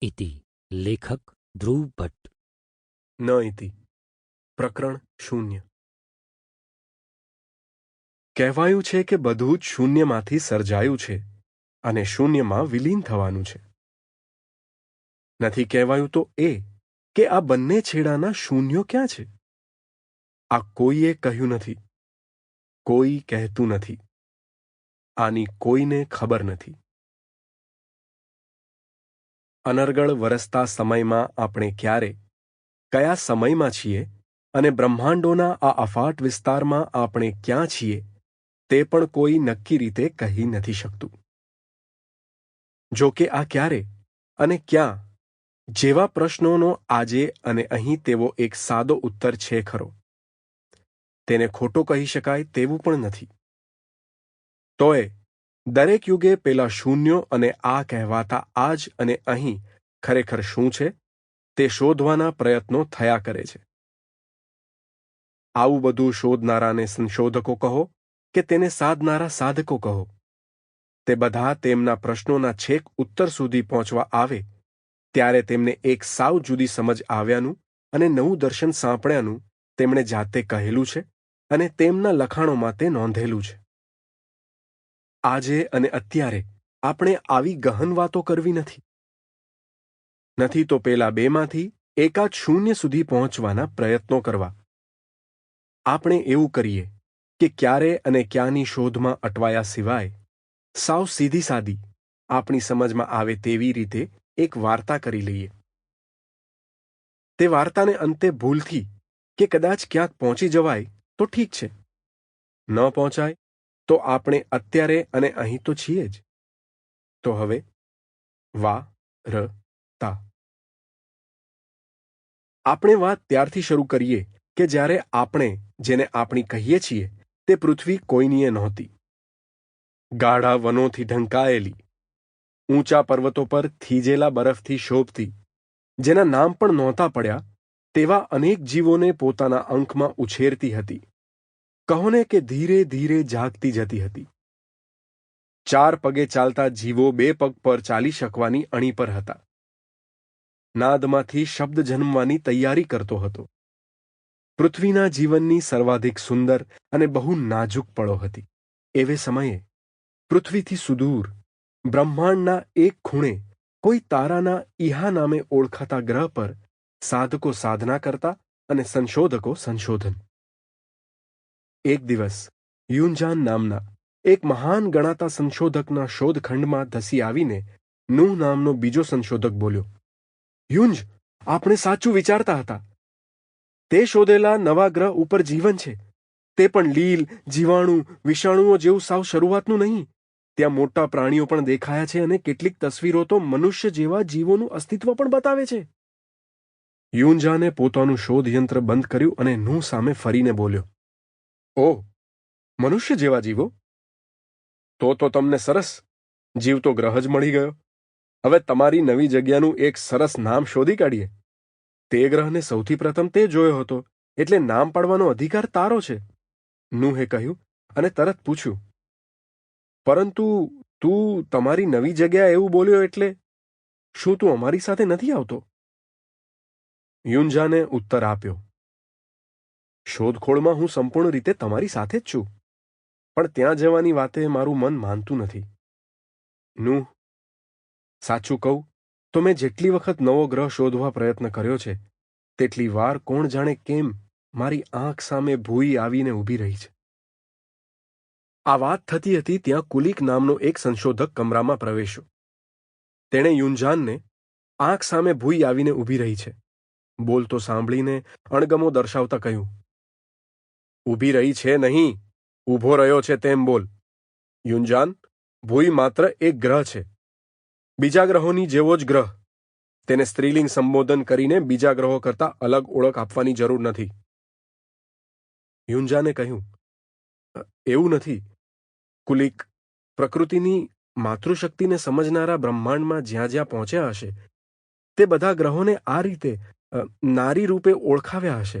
ઇતિ લેખક ધ્રુવ ભટ્ટ ન ઇતિ પ્રકરણ શૂન્ય કહેવાયું છે કે બધું જ શૂન્યમાંથી સર્જાયું છે અને શૂન્યમાં વિલીન થવાનું છે. નથી કહેવાયું તો એ કે આ બંને છેડાના શૂન્યો ક્યાં છે? આ કોઈએ કહ્યું નથી. કોઈ કહેતું નથી. આની કોઈને ખબર નથી. અનર્ગળ વરસતા સમયમાં આપણે ક્યારે, કયા સમયમાં છીએ અને બ્રહ્માંડોના આ અફાટ વિસ્તારમાં આપણે ક્યાં છીએ, તે પણ કોઈ નક્કી રીતે કહી નથી શકતું. જો કે આ ક્યારે અને ક્યાં, જેવા પ્રશ્નોનો આજે અને અહીં તેવો એક સાદો ઉત્તર છે ખરો. તેને ખોટો કહી શકાય તેવું પણ નથી. તોય દરેક યુગે પેલા શૂન્યો અને આ કહેવાતા આજ અને અહીં ખરેખર શું છે? તે શોધવાના પ્રયત્નો થયા કરે છે. આવું બધું શોધનારાને સંશોધકો કહો કે તેને સાધનારા સાધકો કહો. તે બધા તેમના પ્રશ્નોના છેક ઉત્તર સુધી પહોંચવા આવે, ત્યારે તેમને એક સાવ જુદી સમજ આવ્યાનું અને નવું દર્શન સાંપડ્યાનું તેમણે જાતે કહેલું છે અને તેમના લખાણોમાં તે નોંધેલું છે. આજે અને અત્યારે આપણે આવી ગહન વાતો કરવી નથી. નથી તો પેલા બેમાંથી એકાદ શૂન્ય સુધી પહોંચવાના પ્રયત્નો કરવા. આપણે એવું કરીએ કે ક્યારે અને ક્યાંની શોધમાં અટવાયા સિવાય સાવ સીધી સાદી આપણી સમજમાં આવે તેવી રીતે એક વાર્તા કરી લઈએ. તે વાર્તાને અંતે ભૂલથી કે કદાચ ક્યાંક પહોંચી જવાય તો ઠીક છે. ન પહોંચાય તો આપણે અત્યારે અને અહીં તો છીએ જ. તો હવે, વા, ર, તા. આપણે વાત ત્યારથી શરૂ કરીએ કે જ્યારે આપણે જેને આપણી કહીએ છીએ તે પૃથ્વી કોઈનીએ નહોતી. ગાઢા વનોથી ઢંકાયેલી, ઊંચા પર્વતો પર થીજેલા બરફથી શોભતી, જેના નામ પણ નહોતા પડ્યા, તેવા અનેક જીવોને પોતાના અંકમાં ઉછેરતી હતી. કહોને કે ધીરે ધીરે જાગતી જતી હતી. ચાર પગે ચાલતા જીવો બે પગ પર ચાલી શકવાની અણી પર હતા. નાદમાંથી શબ્દ જન્મવાની તૈયારી કરતો હતો. પૃથ્વીના જીવનની સર્વાધિક સુંદર અને બહુ નાજુક પળો હતી. એવે સમયે પૃથ્વીથી સુદૂર, બ્રહ્માંડના એક ખૂણે કોઈ તારાના ઇહા નામે ઓળખાતા ગ્રહ પર સાધકો સાધના કરતા અને સંશોધકો સંશોધન. એક દિવસ, યુનજાન નામના એક મહાન ગણાતા સંશોધકના શોધખંડમાં ધસી આવીને નૂહ નામનો બીજો સંશોધક બોલ્યો યુંજ આપણે સાચું વિચારતા હતા. તે શોધેલા નવા ગ્રહ ઉપર જીવન છે. તે પણ લીલ, જીવાણુ, વિષાણુઓ જેવું સાવ શરૂઆતનું નહીં. ત્યાં મોટા પ્રાણીઓ પણ દેખાયા છે અને કેટલીક તસવીરો તો મનુષ્ય જેવા જીવોનું અસ્તિત્વ પણ બતાવે છે. યુંજાને પોતાનું શોધયંત્ર બંધ કર્યું અને નૂહ સામે ફરીને બોલ્યો ઓહ, મનુષ્ય જેવા જીવો? તો તો તમને સરસ. જીવતો ગ્રહ જ મળી ગયો. હવે તમારી નવી જગ્યાનું એક સરસ નામ શોધી કાઢીએ. તે ગ્રહને સૌથી પ્રથમ તે જોયો હતો, એટલે નામ પાડવાનો અધિકાર તારો છે. નુહે કહ્યું અને તરત પૂછ્યું. પરંતુ તું તમારી નવી જગ્યા એવું બોલ્યો એટલે શું તું અમારી સાથે નથી આવતો? યુંજાને ઉત્તર આપ્યો. શોધખોળમાં હું સંપૂર્ણ રીતે તમારી સાથે જ છું. પણ ત્યાં જવાની વાતે મારું મન માનતું નથી. નું. સાચું કહું, તો મેં જેટલી વખત નવો ગ્રહ શોધવા પ્રયત્ન કર્યો છે, તેટલી વાર કોણ જાણે કેમ મારી આંખ સામે ભૂઈ આવીને ઊભી રહી છે. આ વાત થતી હતી ત્યાં કુલિક નામનો એક સંશોધક કમરામાં પ્રવેશ્યો. તેણે યુંજાનને આંખ સામે ભૂઈ આવીને ઊભી રહી છે. બોલતો સાંભળીને અણગમો દર્શાવતા કહ્યું ઊભી રહી છે નહીં, ઊભો રહ્યો છે તેમ બોલ. યુંજાન ભૂઈ માત્ર એક ગ્રહ છે. બીજા ગ્રહોની જેવો જ ગ્રહ. તેને સ્ત્રીલિંગ સંબોધન કરીને બીજા ગ્રહો કરતા અલગ ઓળખ આપવાની જરૂર નથી. યુંજાને કહ્યું એવું નથી. કુલિક, પ્રકૃતિની માતૃશક્તિને સમજનારા બ્રહ્માંડમાં જ્યાં જ્યાં પહોંચ્યા હશે, તે બધા ગ્રહોને આ રીતે નારી રૂપે ઓળખાવ્યા હશે.